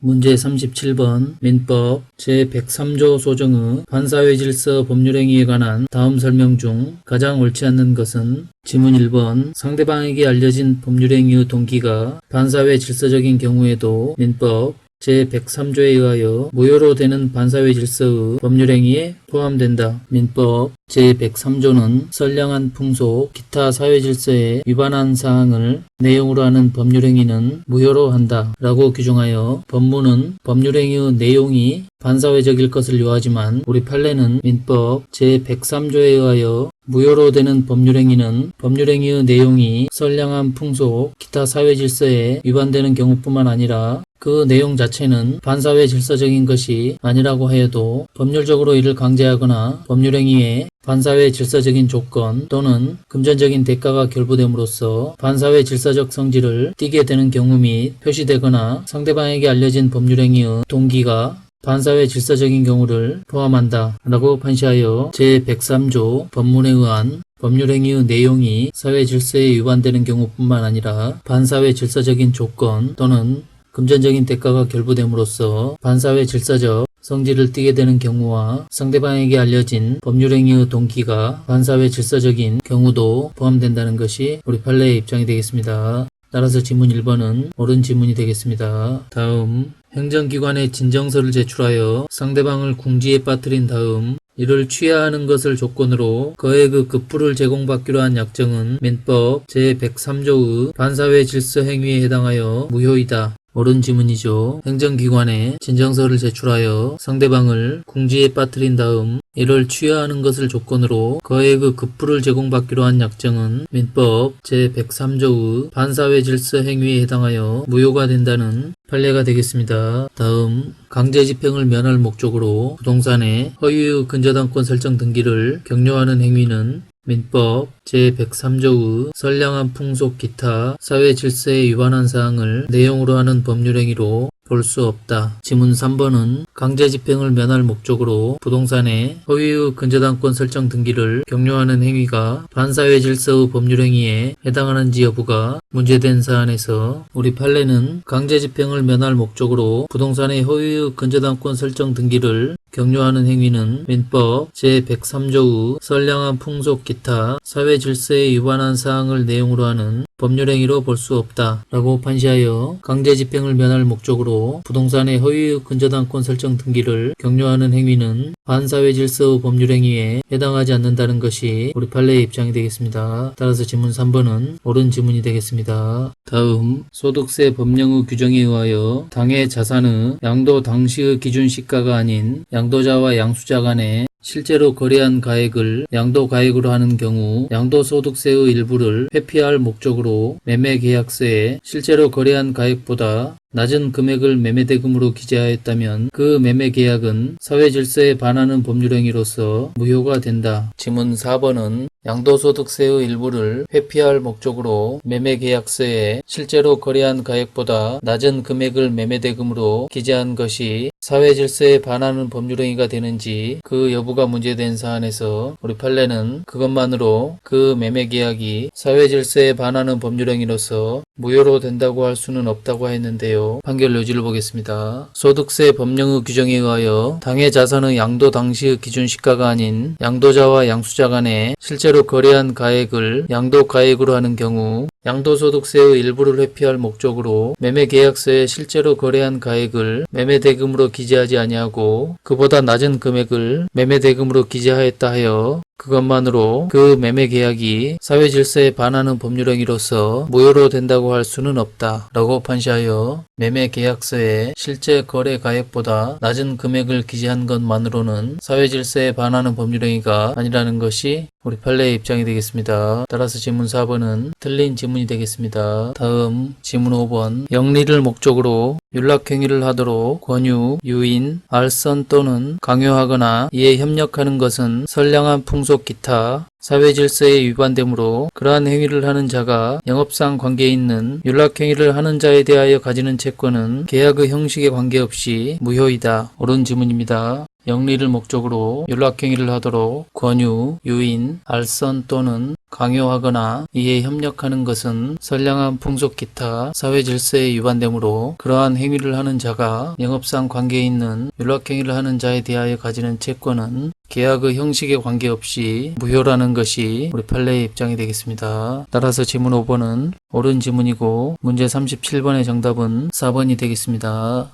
문제 37번 민법 제103조 소정의 반사회 질서 법률행위에 관한 다음 설명 중 가장 옳지 않는 것은 지문 1번 상대방에게 알려진 법률행위의 동기가 반사회 질서적인 경우에도 민법 제103조에 의하여 무효로 되는 반사회 질서의 법률행위에 포함된다. 민법 제103조는 선량한 풍속, 기타 사회 질서에 위반한 사항을 내용으로 하는 법률행위는 무효로 한다. 라고 규정하여 법무는 법률행위의 내용이 반사회적일 것을 요하지만 우리 판례는 민법 제103조에 의하여 무효로 되는 법률행위는 법률행위의 내용이 선량한 풍속, 기타 사회 질서에 위반되는 경우뿐만 아니라 그 내용 자체는 반사회 질서적인 것이 아니라고 하여도 법률적으로 이를 강제하거나 법률행위에 반사회 질서적인 조건 또는 금전적인 대가가 결부됨으로써 반사회 질서적 성질을 띠게 되는 경우 및 표시되거나 상대방에게 알려진 법률행위의 동기가 반사회 질서적인 경우를 포함한다. 라고 판시하여 제103조 법문에 의한 법률행위의 내용이 사회 질서에 위반되는 경우뿐만 아니라 반사회 질서적인 조건 또는 금전적인 대가가 결부됨으로써 반사회 질서적 성질을 띠게 되는 경우와 상대방에게 알려진 법률행위의 동기가 반사회 질서적인 경우도 포함된다는 것이 우리 판례의 입장이 되겠습니다. 따라서 지문 1번은 옳은 지문이 되겠습니다. 다음 행정기관에 진정서를 제출하여 상대방을 궁지에 빠뜨린 다음 이를 취하하는 것을 조건으로 거액의 그 급부를 제공받기로 한 약정은 민법 제103조의 반사회 질서 행위에 해당하여 무효이다. 옳은 지문이죠. 행정기관에 진정서를 제출하여 상대방을 궁지에 빠뜨린 다음 이를 취하하는 것을 조건으로 거액의 급부를 제공받기로 한 약정은 민법 제103조의 반사회 질서 행위에 해당하여 무효가 된다는 판례가 되겠습니다. 다음 강제 집행을 면할 목적으로 부동산의 허위의 근저당권 설정 등기를 격려하는 행위는 민법 제103조의 선량한 풍속 기타 사회 질서에 위반한 사항을 내용으로 하는 법률행위로 볼 수 없다. 지문 3번은 강제 집행을 면할 목적으로 부동산의 허위의 근저당권 설정 등기를 격려하는 행위가 반사회 질서의 법률행위에 해당하는지 여부가 문제된 사안에서 우리 판례는 강제 집행을 면할 목적으로 부동산의 허위의 근저당권 설정 등기를 격려하는 행위는 민법 제103조의 선량한 풍속 기타 사회 질서에 위반한 사항을 내용으로 하는 법률행위로 볼 수 없다. 라고 판시하여 강제집행을 면할 목적으로 부동산의 허위 근저당권 설정 등기를 격려하는 행위는 반사회 질서 법률행위에 해당하지 않는다는 것이 우리 판례의 입장이 되겠습니다. 따라서 지문 3번은 옳은 지문이 되겠습니다. 다음 소득세 법령의 규정에 의하여 당의 자산의 양도 당시의 기준 시가가 아닌 양 도자와 양수자 간에 실제로 거래한 가액을 양도가액으로 하는 경우 양도소득세의 일부를 회피할 목적으로 매매계약서에 실제로 거래한 가액보다 낮은 금액을 매매대금으로 기재하였다면 그 매매계약은 사회질서에 반하는 법률행위로서 무효가 된다. 지문 4번은 양도소득세의 일부를 회피할 목적으로 매매계약서에 실제로 거래한 가액보다 낮은 금액을 매매대금으로 기재한 것이 사회질서에 반하는 법률행위가 되는지 그 여부가 문제된 사안에서 우리 판례는 그것만으로 그 매매계약이 사회질서에 반하는 법률행위로서 무효로 된다고 할 수는 없다고 했는데요. 판결 요지를 보겠습니다. 소득세 법령의 규정에 의하여 당의 자산의 양도 당시의 기준 시가가 아닌 양도자와 양수자 간에 실제로 거래한 가액을 양도가액으로 하는 경우 양도소득세의 일부를 회피할 목적으로 매매계약서에 실제로 거래한 가액을 매매대금으로 기재하지 아니하고 그보다 낮은 금액을 매매대금으로 기재하였다 하여 그것만으로 그 매매 계약이 사회 질서에 반하는 법률 행위로서 무효로 된다고 할 수는 없다. 라고 판시하여 매매 계약서에 실제 거래 가액보다 낮은 금액을 기재한 것만으로는 사회 질서에 반하는 법률 행위가 아니라는 것이 우리 판례의 입장이 되겠습니다. 따라서 지문 4번은 틀린 지문이 되겠습니다. 다음 지문 5번 영리를 목적으로 윤락행위를 하도록 권유, 유인, 알선 또는 강요하거나 이에 협력하는 것은 선량한 풍속 기타 사회 질서에 위반되므로 그러한 행위를 하는 자가 영업상 관계에 있는 윤락행위를 하는 자에 대하여 가지는 채권은 계약의 형식에 관계없이 무효이다. 옳은 지문입니다. 영리를 목적으로 윤락행위를 하도록 권유, 유인, 알선 또는 강요하거나 이에 협력하는 것은 선량한 풍속 기타 사회 질서에 위반되므로 그러한 행위를 하는 자가 영업상 관계에 있는 윤락행위를 하는 자에 대하여 가지는 채권은 계약의 형식에 관계없이 무효라는 것이 우리 판례의 입장이 되겠습니다. 따라서 지문 5번은 옳은 지문이고 문제 37번의 정답은 4번이 되겠습니다.